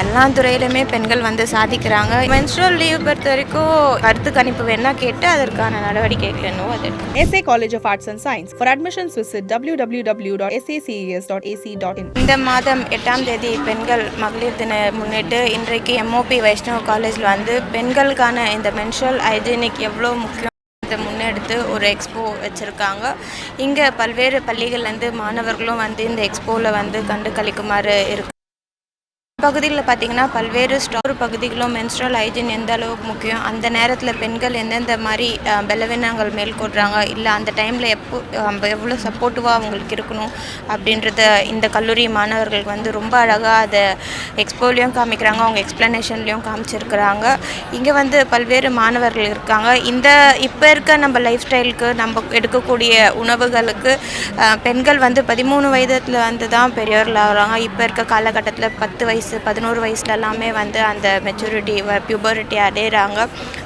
எல்லா துறையிலுமே பெண்கள் வந்து சாதிக்கிறாங்க மென்ஸ்ட்ரல் லீவ் பொறுத்த வரைக்கும் கருத்து கணிப்பு வேணா கேட்டு அதற்கான நடவடிக்கைகள் என்னவோ அது எடுக்கணும். SA College of Arts and Science. For admissions, visit www.saces.ac.in. இந்த மாதம் எட்டாம் தேதி பெண்கள் மகளிர் தின முன்னிட்டு இன்றைக்கு எம்ஓபி வைஷ்ணவ காலேஜில் வந்து பெண்களுக்கான இந்த மென்ஸ்ட்ரல் ஹைஜீனிக் எவ்வளோ முக்கியம் முன்னெடுத்து ஒரு எக்ஸ்போ வச்சுருக்காங்க இங்கே பல்வேறு பள்ளிகள்லேருந்து மாணவர்களும் வந்து இந்த எக்ஸ்போவில் வந்து கண்டு கழிக்குமாறு இருக்கு பகுதியில் பார்த்தீங்கன்னா பல்வேறு ஸ்டோர் பகுதிகளும் மென்ஸ்ட்ரல் ஹைஜீன் எந்த அளவுக்கு முக்கியம் அந்த நேரத்தில் பெண்கள் எந்தெந்த மாதிரி பலவீனங்கள் மேற்கொள்கிறாங்க இல்லை அந்த டைமில் எப்போ எவ்வளோ சப்போர்ட்டிவாக அவங்களுக்கு இருக்கணும் அப்படின்றத இந்த கல்லூரி மாணவர்களுக்கு வந்து ரொம்ப அழகாக அதை எக்ஸ்போலையும் காமிக்கிறாங்க அவங்க எக்ஸ்ப்ளனேஷன்லேயும் காமிச்சிருக்கிறாங்க. இங்கே வந்து பல்வேறு மாணவர்கள் இருக்காங்க. இந்த இப்போ இருக்க நம்ம லைஃப் ஸ்டைலுக்கு நம்ம எடுக்கக்கூடிய உணவுகளுக்கு பெண்கள் வந்து பதிமூணு வயதுல வந்து தான் பெரியவர்கள் ஆகிறாங்க இப்போ இருக்க காலகட்டத்தில் பத்து வயசு பதினோரு வயசுல எல்லாமே வந்து அந்த மெச்சூரிட்டி பியூபரிட்டி அடையிறாங்க.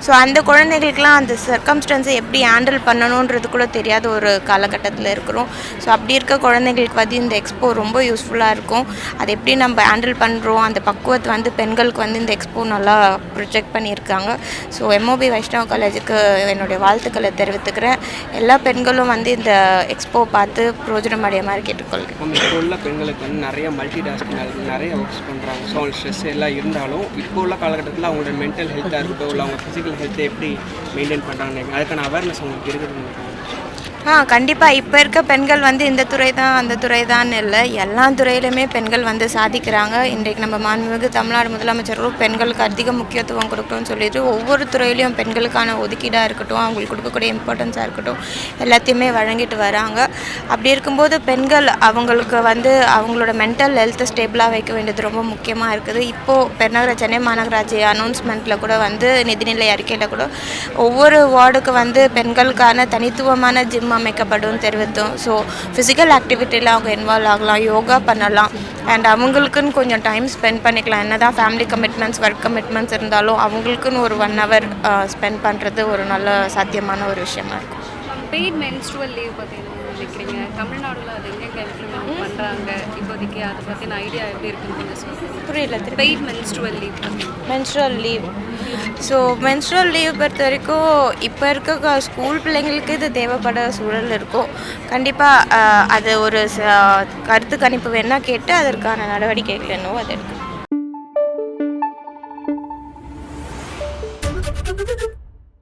ஸோ அந்த குழந்தைகளுக்கெலாம் அந்த சர்க்கம்ஸ்டன்ஸை எப்படி ஹேண்டில் பண்ணணுன்றது கூட தெரியாத ஒரு காலகட்டத்தில் இருக்கிறோம். ஸோ அப்படி இருக்க குழந்தைங்களுக்கு வந்து இந்த எக்ஸ்போ ரொம்ப யூஸ்ஃபுல்லாக இருக்கும். அதை எப்படி நம்ம ஹேண்டில் பண்ணுறோம் அந்த பக்குவத்தை வந்து பெண்களுக்கு வந்து இந்த எக்ஸ்போ நல்லா ப்ரொஜெக்ட் பண்ணியிருக்காங்க. ஸோ எம்ஓபி வைஷ்ணவ காலேஜுக்கு என்னுடைய வாழ்த்துக்களை தெரிவித்துக்கிறேன். எல்லா பெண்களும் வந்து இந்த எக்ஸ்போ பார்த்து பிரோஜனம் அடைய மாதிரி கேட்டுக்கொள்கிறேன். இப்போ உள்ள பெண்களுக்கு வந்து நிறைய மல்டி டாஸ்க் நிறைய ஒர்க்ஸ் பண்ணுறாங்க ஸோ அவங்க ஸ்ட்ரெஸ் எல்லாம் இருந்தாலும் இப்போ உள்ள காலகட்டத்தில் அவங்களோட மென்டல் ஹெல்த்தாக இருக்கட்டும் இல்லை அவங்க ஃபிசிக்கல் ஹெல்த்தை எப்படி மெயின்டைன் பண்ணுறாங்க அதுக்கான அவேர்னஸ் அவங்களுக்கு இருக்குதுன்னு ஆ கண்டிப்பாக இப்போ இருக்க பெண்கள் வந்து இந்த துறை தான் அந்த துறை தான் இல்லை. எல்லா துறையிலுமே பெண்கள் வந்து சாதிக்கிறாங்க. இன்றைக்கு நம்ம மாண்புமிகு தமிழ்நாடு முதலமைச்சரும் பெண்களுக்கு அதிக முக்கியத்துவம் கொடுக்கணும்னு சொல்லிட்டு ஒவ்வொரு துறையிலையும் பெண்களுக்கான ஒதுக்கீடாக இருக்கட்டும் அவங்களுக்கு கொடுக்கக்கூடிய இம்பார்ட்டன்ஸாக இருக்கட்டும் எல்லாத்தையுமே வழங்கிட்டு வராங்க. அப்படி இருக்கும்போது பெண்கள் அவங்களுக்கு வந்து அவங்களோட மென்டல் ஹெல்த்தை ஸ்டேபிளாக வைக்க வேண்டியது ரொம்ப முக்கியமாக இருக்குது. இப்போது பெருநகர சென்னை மாநகராட்சி அனௌன்ஸ்மெண்ட்டில் கூட வந்து நிதிநிலை அறிக்கையில் கூட ஒவ்வொரு வார்டுக்கு வந்து பெண்களுக்கான தனித்துவமான ஜிம் அமைக்கப்படும் தெரிவித்தோம். ஸோ ஃபிசிக்கல் ஆக்டிவிட்டியில் அவங்க இன்வால்வ் ஆகலாம். யோகா பண்ணலாம். அண்ட் அவங்களுக்குன்னு கொஞ்சம் டைம் ஸ்பெண்ட் பண்ணிக்கலாம். என்ன தான் ஃபேமிலி கமிட்மெண்ட்ஸ் ஒர்க் கமிட்மெண்ட்ஸ் இருந்தாலும் அவங்களுக்குன்னு ஒரு ஒன் ஹவர் ஸ்பெண்ட் பண்ணுறது ஒரு நல்ல சாத்தியமான ஒரு விஷயமா இருக்கும். பெய்ட் மென்ஸ்ட்ருவல் லீவ் பற்றி என்ன நினைக்கிறீங்க? தமிழ்நாடுல அது எங்கெங்க இம்ப்ளிமெண்ட் பண்ணுறாங்க இப்போதைக்கு அதை பற்றின ஐடியா எப்படி இருக்குன்னு கொஞ்சம் சொல்லுங்கள் புரியல paid menstrual leave menstrual leave. So menstrual leave பொறுத்த வரைக்கும் இப்போ இருக்க ஸ்கூல் பிள்ளைங்களுக்கு இது தேவைப்பட சூழல் இருக்கும். கண்டிப்பாக அது ஒரு கருத்து கணிப்பு வேணால் கேட்டு அதற்கான நடவடிக்கைகள் என்னவோ அது எடுக்கணும்